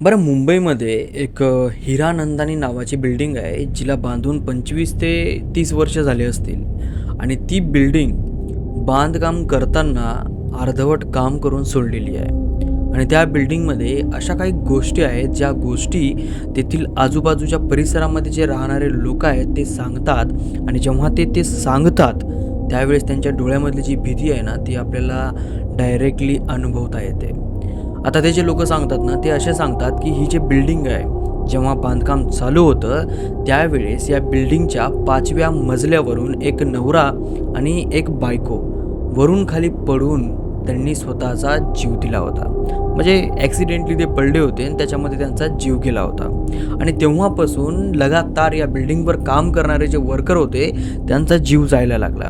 बरं मुंबईमध्ये एक हिरानंदानी नावाची बिल्डिंग आहे जिला बांधून पंचवीस ते तीस वर्ष झाले असतील. आणि ती बिल्डिंग बांधकाम करताना अर्धवट काम करून सोडलेली आहे. आणि त्या बिल्डिंगमध्ये अशा काही गोष्टी आहेत ज्या गोष्टी तेथील आजूबाजूच्या परिसरामध्ये जे राहणारे लोक आहेत ते सांगतात. आणि जेव्हा ते ते सांगतात त्यावेळेस त्यांच्या डोळ्यामधली जी भीती आहे ना ती आपल्याला डायरेक्टली अनुभवता येते. आता ते जे लोक सांगतात ना ते असे सांगतात की ही जी बिल्डिंग आहे जेव्हा बांधकाम चालू होतं त्यावेळेस या बिल्डिंगच्या पाचव्या मजल्यावरून एक नवरा आणि एक बायको वरून खाली पडून त्यांनी स्वतःचा जीव दिला होता. म्हणजे ॲक्सिडेंटली ते पडले होते आणि त्याच्यामध्ये त्यांचा जीव गेला होता. आणि तेव्हापासून लगातार या बिल्डिंगवर काम करणारे जे वर्कर होते त्यांचा जीव जायला लागला.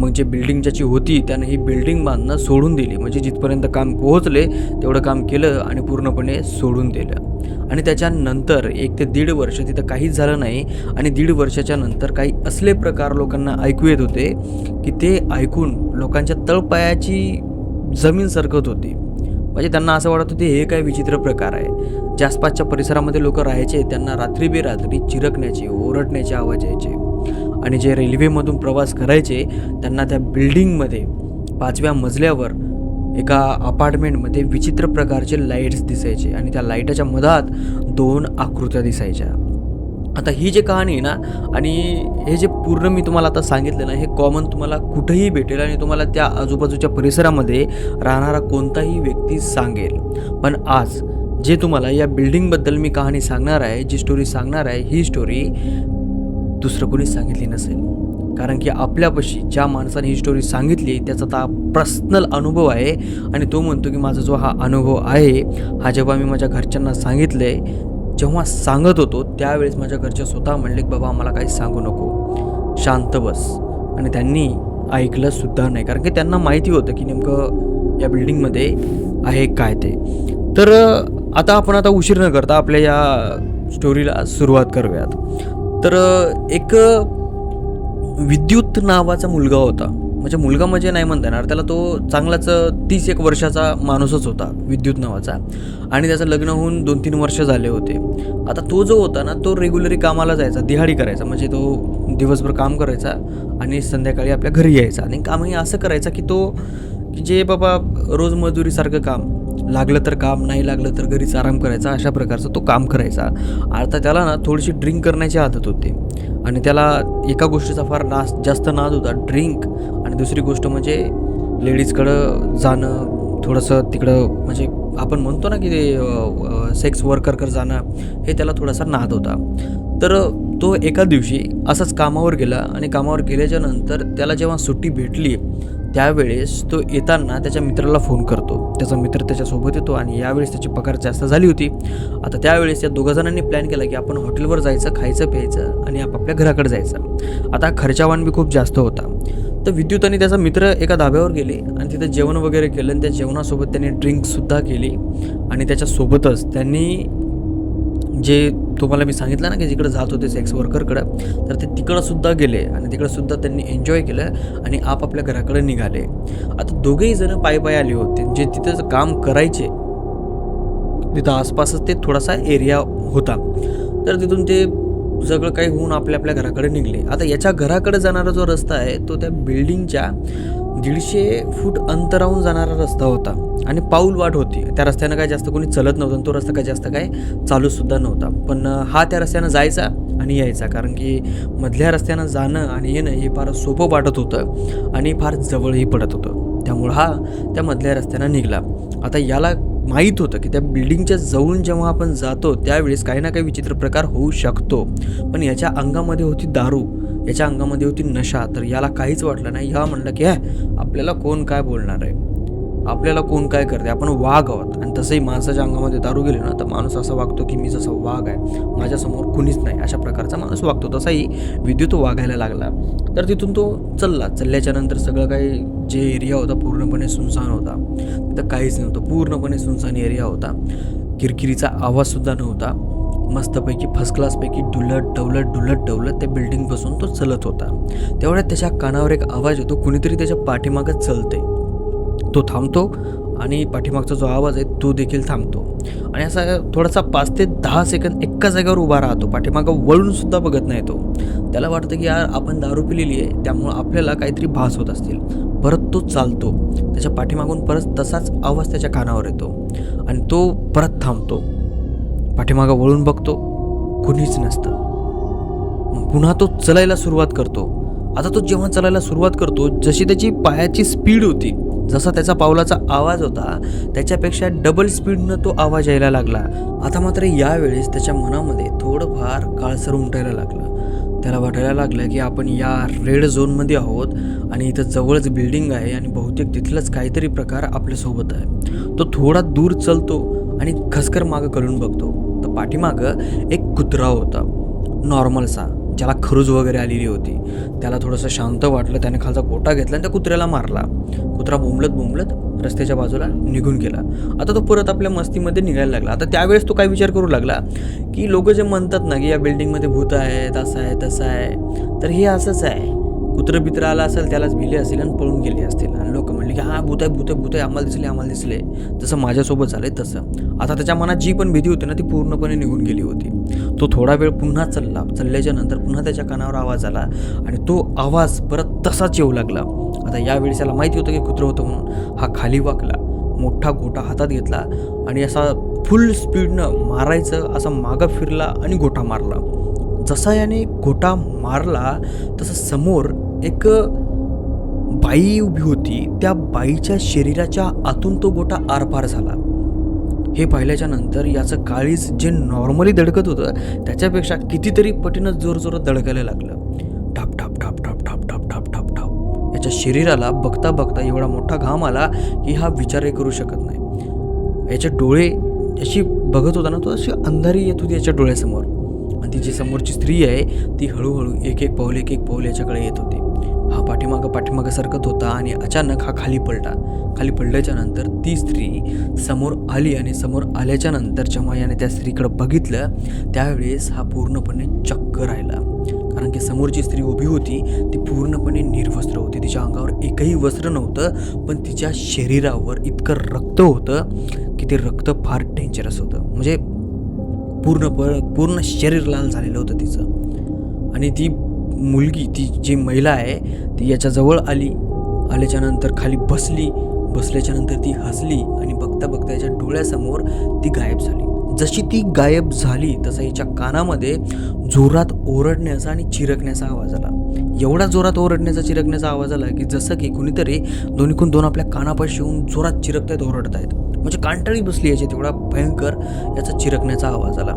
मग जे बिल्डिंग ज्याची होती त्यानं ही बिल्डिंग बांधणं सोडून दिली. म्हणजे जिथपर्यंत काम पोहोचले तेवढं काम केलं आणि पूर्णपणे सोडून दिलं. आणि त्याच्यानंतर एक ते दीड वर्ष तिथं काहीच झालं नाही. आणि दीड वर्षाच्या नंतर काही असले प्रकार लोकांना ऐकू येत होते की ते ऐकून लोकांच्या तळपायाची जमीन सरकत होती. म्हणजे त्यांना असं वाटत होते हे काय विचित्र प्रकार आहे. जे आसपासच्या परिसरामध्ये लोक राहायचे त्यांना रात्री बेरात्री चिरकण्याचे ओरडण्याचे आवाज यायचे. आणि जे रेल्वेमधून प्रवास करायचे त्यांना त्या बिल्डिंगमध्ये पाचव्या मजल्यावर एका अपार्टमेंटमध्ये विचित्र प्रकारचे लाईट्स दिसायचे आणि त्या लाईटाच्या मधात दोन आकृत्या दिसायच्या. आता ही जी कहाणी आहे ना आणि हे जे पूर्ण मी तुम्हाला आता सांगितलं ना हे कॉमन तुम्हाला कुठेही भेटेल आणि तुम्हाला त्या आजूबाजूच्या परिसरामध्ये राहणारा कोणताही व्यक्ती सांगेल. पण आज जे तुम्हाला या बिल्डिंगबद्दल मी कहाणी सांगणार आहे जी स्टोरी सांगणार आहे ही स्टोरी दुसरं कोणी सांगितली नसेल. कारण की आपल्यापाशी ज्या माणसाने ही स्टोरी सांगितली त्याचा ता पर्सनल अनुभव आहे आणि तो म्हणतो की माझा जो हा अनुभव आहे हा जेव्हा मी माझ्या घरच्यांना सांगितले जेव्हा सांगत होतो त्यावेळेस माझ्या घरचे स्वतः म्हणले की बाबा आम्हाला काही सांगू नको. शांत बस. आणि त्यांनी ऐकलंसुद्धा नाही. कारण की त्यांना माहिती होतं की नेमकं या बिल्डिंगमध्ये आहे काय ते. तर आता आपण आता उशीर न करता आपल्या या स्टोरीला सुरुवात करूयात. तर एक विद्युत नावाचा मुलगा होता. म्हणजे मुलगा म्हणजे नाही म्हणता येणार. त्याला तो चांगलाच तीस एक वर्षाचा माणूसच होता विद्युत नावाचा. आणि त्याचं लग्न होऊन दोन तीन वर्ष झाले होते. आता तो जो होता ना तो रेग्युलरी कामाला जायचा दिहाडी करायचा. म्हणजे तो दिवसभर काम करायचा आणि संध्याकाळी आपल्या घरी यायचा. आणि कामही असं करायचा की तो जे बाबा रोजमजुरीसारखं काम लागलं तर काम नाही लागलं तर घरीच आराम करायचा अशा प्रकारचं तो काम करायचा. आता त्याला ना थोडीशी ड्रिंक करण्याची आदत होती. आणि त्याला एका गोष्टीचा फार नास जास्त नाद होता ड्रिंक. आणि दुसरी गोष्ट म्हणजे लेडीजकडं जाणं थोडंसं तिकडं म्हणजे आपण म्हणतो ना की ते सेक्स वर्करकर जाणं हे त्याला थोडासा नाद होता. तर तो एका दिवशी असाच कामावर गेला. आणि कामावर गेल्याच्यानंतर त्याला जेव्हा सुट्टी भेटली त्यावेळेस तो येताना त्याच्या मित्राला फोन करतो. त्याचा मित्र त्याच्यासोबत येतो आणि यावेळेस त्याची पगार जास्त झाली होती. आता त्यावेळेस या दोघा जणांनी प्लॅन केला की आपण हॉटेलवर जायचं खायचं प्यायचं आणि आपापल्या घराकडे जायचं. आता खर्चावान बी खूप जास्त होता. तर विद्युत आणि त्याचा मित्र एका धाब्यावर गेले आणि तिथं जेवण वगैरे केलं आणि त्या जेवणासोबत त्यांनी ड्रिंकसुद्धा केली. आणि त्याच्यासोबतच त्यांनी जे तुम्हाला मी सांगितलं ना की जिकडं जात होते सेक्स वर्करकडं तर ते तिकडंसुद्धा गेले आणि तिकडंसुद्धा त्यांनी एन्जॉय केलं आणि आपापल्या घराकडे निघाले. आता दोघेही जणं पायी पायी आले होते. जे तिथं काम करायचे तिथं आसपासच ते थोडासा एरिया होता. तर तिथून ते सगळं काही होऊन आपल्या आपल्या घराकडे निघले. आता याच्या घराकडे जाणारा जो रस्ता आहे तो त्या बिल्डिंगच्या दीडशे फूट अंतरावून जाणारा रस्ता होता आणि पाऊल वाट होती. त्या रस्त्यानं काय जास्त कोणी चलत नव्हतं आणि तो रस्ता काय जास्त काय चालूसुद्धा नव्हता. पण हा त्या रस्त्यानं जायचा आणि यायचा. कारण की मधल्या रस्त्यानं जाणं आणि येणं हे फार सोपं वाटत होतं आणि फार जवळही पडत होतं. त्यामुळं हा त्या मधल्या रस्त्यानं निघाला. आता याला माहीत होतं की त्या बिल्डिंगच्या जवळून जेव्हा आपण जातो त्यावेळेस काही ना काही विचित्र प्रकार होऊ शकतो. पण याच्या अंगामध्ये होती दारू. याच्या अंगामध्ये होती नशा. तर याला काहीच वाटलं नाही. ह्या म्हणलं की आपल्याला कोण काय बोलणार आहे? आपल्याला कोण काय करते आपण वाघ आहोत. आणि तसंही माणसाच्या अंगामध्ये दारू गेले ना तर माणूस असा वागतो की मी जसा वाघ आहे माझ्यासमोर कुणीच नाही. अशा प्रकारचा माणूस वागतो. तसाही विद्युत वागायला लागला. तर तिथून तो चालला. चालल्याच्या नंतर सगळं काही जे एरिया होता पूर्णपणे सुनसान होता. तिथं काहीच नव्हतं. पूर्णपणे सुनसान एरिया होता. किरकिरीचा आवाजसुद्धा नव्हता. मस्तपैकी फर्स्ट क्लासपैकी डुलत डवलत डुलत डवलत त्या बिल्डिंगपासून तो चलत होता. तेवढ्यात त्याच्या कानावर एक आवाज येतो कुणीतरी त्याच्या पाठीमागं चलते तो थांबतो आणि पाठीमागचा जो आवाज आहे तो देखील थांबतो. आणि असा थोडासा पाच ते दहा सेकंद एका जागेवर उभा राहतो पाठीमागं वळून सुद्धा बघत नाही तो. त्याला वाटतं की यार आपण दारू पिलेली आहे त्यामुळं आपल्याला काहीतरी भास होत असतील. परत तो चालतो. त्याच्या पाठीमागून परत तसाच आवाज त्याच्या कानावर येतो. आणि तो परत थांबतो. पाठीमागं वळून बघतो कुणीच नसतं. मग पुन्हा तो चलायला सुरुवात करतो. आता तो जेव्हा चलायला सुरुवात करतो जशी त्याची पायाची स्पीड होती जसा त्याचा पावलाचा आवाज होता त्याच्यापेक्षा डबल स्पीडनं तो आवाज यायला लागला. आता मात्र यावेळेस त्याच्या मनामध्ये थोडंफार काळसर उमटायला लागलं. त्याला वाटायला लागलं की आपण या रेड झोनमध्ये आहोत आणि इथं जवळच बिल्डिंग आहे आणि बहुतेक तिथलंच काहीतरी प्रकार आपल्यासोबत आहे. तो थोडा दूर चलतो आणि खसकर मागं करून बघतो. तर पाठीमागं एक कुत्रा होता. नॉर्मलसा ज्याला खरूज वगैरे आलेली होती. त्याला थोडंसं शांत वाटलं त्याने खालचा गोटा घेतला आणि त्या कुत्र्याला मारला. कुत्रा बोंबलत बोंबलत रस्त्याच्या बाजूला निघून गेला. आता तो परत आपल्या मस्तीमध्ये निघायला लागला. आता त्यावेळेस तो काय विचार करू लागला? की लोक जे म्हणतात ना की या बिल्डिंगमध्ये भूत आहे तसं आहे तसं आहे तर हे असंच आहे. कुत्रं बित्र आला असेल त्यालाच भिले असेल आणि पळून गेले असतील. आणि लोक म्हणले की हा भूत आहे भूत आहे भूत आहे आम्हाला दिसले आम्हाला दिसले. जसं माझ्यासोबत झालंय तसं. आता त्याच्या मनात जी पण भीती होती ना ती पूर्णपणे निघून गेली होती. तो थोडा वेळ पुन्हा चालला. चालल्याच्या नंतर पुन्हा त्याच्या कानावर आवाज आला आणि तो आवाज परत तसाच येऊ लागला. आता यावेळेस त्याला माहिती होतं की कुत्रं होतं म्हणून. हा खाली वाकला मोठा गोटा हातात घेतला आणि असा फुल स्पीडनं मारायचं असा मागं फिरला आणि गोटा मारला. जसा याने गोटा मारला तसं समोर एक बाई उभी होती. त्या बाईच्या शरीराच्या आतून तो गोटा आरपार झाला. हे पाहिल्याच्या नंतर याचं काळीज जे नॉर्मली धडकत होतं त्याच्यापेक्षा कितीतरी पटीनं जोरजोरात धडकायला लागलं. ठाप ठाप ठाप ठाप ठाप ठाप ठाप ठाप ठाप याच्या शरीराला बघता बघता एवढा मोठा घाम आला की हा विचारही करू शकत नाही. याचे डोळे अशी बघत होता ना तो अशी अंधारी येत होती याच्या डोळ्यासमोर. आणि ती जी समोरची स्त्री आहे ती हळूहळू एक एक पाऊल एक एक पाऊल याच्याकडे येत होती. हा पाठीमागं पाठीमागं सरकत होता आणि अचानक हा खाली पडला. खाली पडल्याच्या नंतर ती स्त्री समोर आली आणि समोर आल्याच्यानंतर जेव्हा याने त्या स्त्रीकडं बघितलं त्यावेळेस हा पूर्णपणे चक्क राहिला. कारण की समोर जी स्त्री उभी होती ती पूर्णपणे निर्वस्त्र होती. तिच्या अंगावर एकही वस्त्र नव्हतं पण तिच्या शरीरावर इतकं रक्त होतं की ते रक्त फार डेंजरस होतं. म्हणजे पूर्ण प पूर्ण शरीर लाल झालेलं होतं तिचं. आणि ती मुलगी ती जी महिला आहे ती याच्याजवळ आली. आल्याच्यानंतर खाली बसली. बसल्याच्यानंतर ती हसली आणि बघता बघता याच्या डोळ्यासमोर ती गायब झाली. जशी ती गायब झाली तसा हिच्या कानामध्ये जोरात ओरडण्याचा आणि चिरकण्याचा आवाज आला. एवढा जोरात ओरडण्याचा चिरकण्याचा आवाज आला की जसं की कुणीतरी दोन्हीकून दोन आपल्या कानापाशी येऊन जोरात चिरकतायत ओरडतायत. म्हणजे कांटाळी बसली याची तेवढा भयंकर याचा चिरकण्याचा आवाज आला.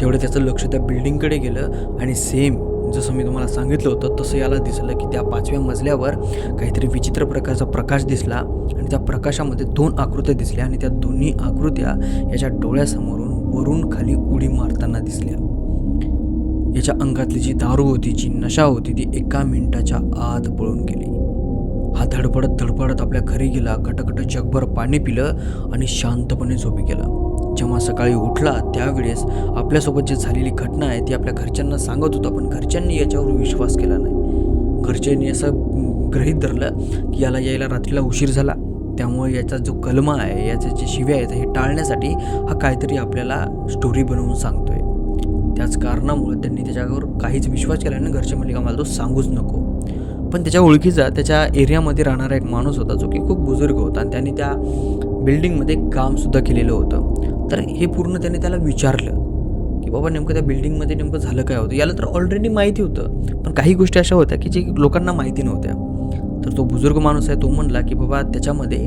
तेवढं त्याचं लक्ष त्या बिल्डिंगकडे गेलं आणि सेम जसं मी तुम्हाला सांगितलं होतं तसं याला दिसलं की त्या पाचव्या मजल्यावर काहीतरी विचित्र प्रकारचा प्रकाश दिसला आणि त्या प्रकाशामध्ये दोन आकृत्या दिसल्या आणि त्या दोन्ही आकृत्या याच्या डोळ्यासमोरून वरून खाली उडी मारताना दिसल्या. याच्या अंगातली जी दारू होती जी नशा होती ती एका मिनिटाच्या आत पळून गेली. हा धडपडत धडपडत आपल्या घरी गेला खटखट जगभर पाणी पिलं आणि शांतपणे झोपी गेला. जेव्हा सकाळी उठला त्यावेळेस आपल्यासोबत जी झालेली घटना आहे ती आपल्या घरच्यांना सांगत होता पण घरच्यांनी याच्यावर विश्वास केला नाही. घरच्यांनी असं गृहीत धरलं की याला यायला रात्रीला उशीर झाला. त्यामुळे याचा जो कलमा आहे याचे जे शिव्या आहेत हे टाळण्यासाठी हा काहीतरी आपल्याला स्टोरी बनवून सांगतोय. त्याच कारणामुळे त्यांनी त्याच्यावर काहीच विश्वास केला नाही. घरचे म्हणले का मला तो सांगूच नको. पण त्याच्या ओळखीचा त्याच्या एरियामध्ये राहणारा एक माणूस होता जो की खूप बुजुर्ग होता. आणि त्यांनी त्या बिल्डिंगमध्ये कामसुद्धा केलेलं होतं. तर हे पूर्ण त्याने त्याला विचारलं की बाबा नेमकं त्या बिल्डिंगमध्ये नेमकं झालं काय होतं? याला तर ऑलरेडी माहिती होतं पण काही गोष्टी अशा होत्या की जे लोकांना माहिती नव्हत्या. तर तो बुजुर्ग माणूस आहे तो म्हणला की बाबा त्याच्यामध्ये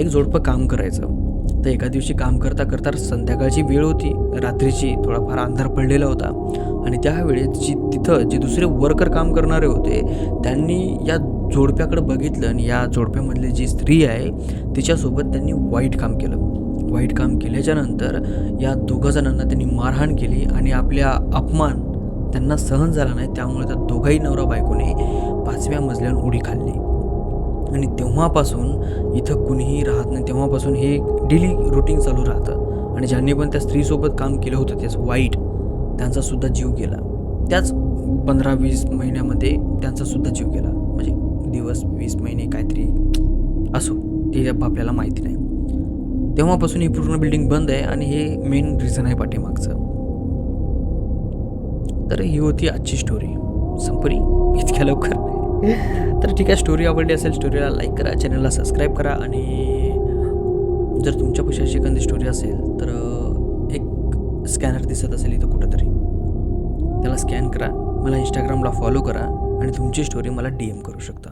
एक जोडपं काम करायचं. तर एका दिवशी काम करता करता संध्याकाळची वेळ होती रात्रीची थोडाफार अंधार पडलेला होता. आणि त्यावेळेस जी तिथं जे दुसरे वर्कर काम करणारे होते त्यांनी या जोडप्याकडे बघितलं आणि या जोडप्यामधली जी स्त्री आहे तिच्यासोबत त्यांनी वाईट काम केलं. वाईट काम केल्याच्यानंतर या दोघं जणांना त्यांनी मारहाण केली आणि आपल्या अपमान त्यांना सहन झाला नाही त्यामुळे त्या दोघाही नवरा बायकोने पाचव्या मजल्यावर उडी खाल्ली. आणि तेव्हापासून इथं कुणीही राहत नाही तेव्हापासून हे डेली रुटीन चालू राहतं. आणि ज्यांनी पण त्या स्त्रीसोबत काम केलं होतं त्याच वाईट त्यांचासुद्धा जीव गेला. त्याच पंधरा वीस महिन्यामध्ये त्यांचासुद्धा जीव गेला. दिवस वीस महिने काहीतरी असो ते आपल्याला माहिती नाही. तेव्हापासून ही पूर्ण बिल्डिंग बंद आहे आणि हे मेन रिझन आहे पाठीमागचं. तर ही होती आजची स्टोरी संपली. इतक्या लवकर तर ठीक आहे स्टोरी आवडली असेल स्टोरीला लाईक करा चॅनलला सबस्क्राईब करा आणि जर तुमच्यापाशी पैशाची एखादी स्टोरी असेल तर एक स्कॅनर दिसत असेल इथं कुठंतरी. त्याला स्कॅन करा. मला इंस्टाग्रामला फॉलो करा. आणि तुमची स्टोरी मला डी एम करू शकता.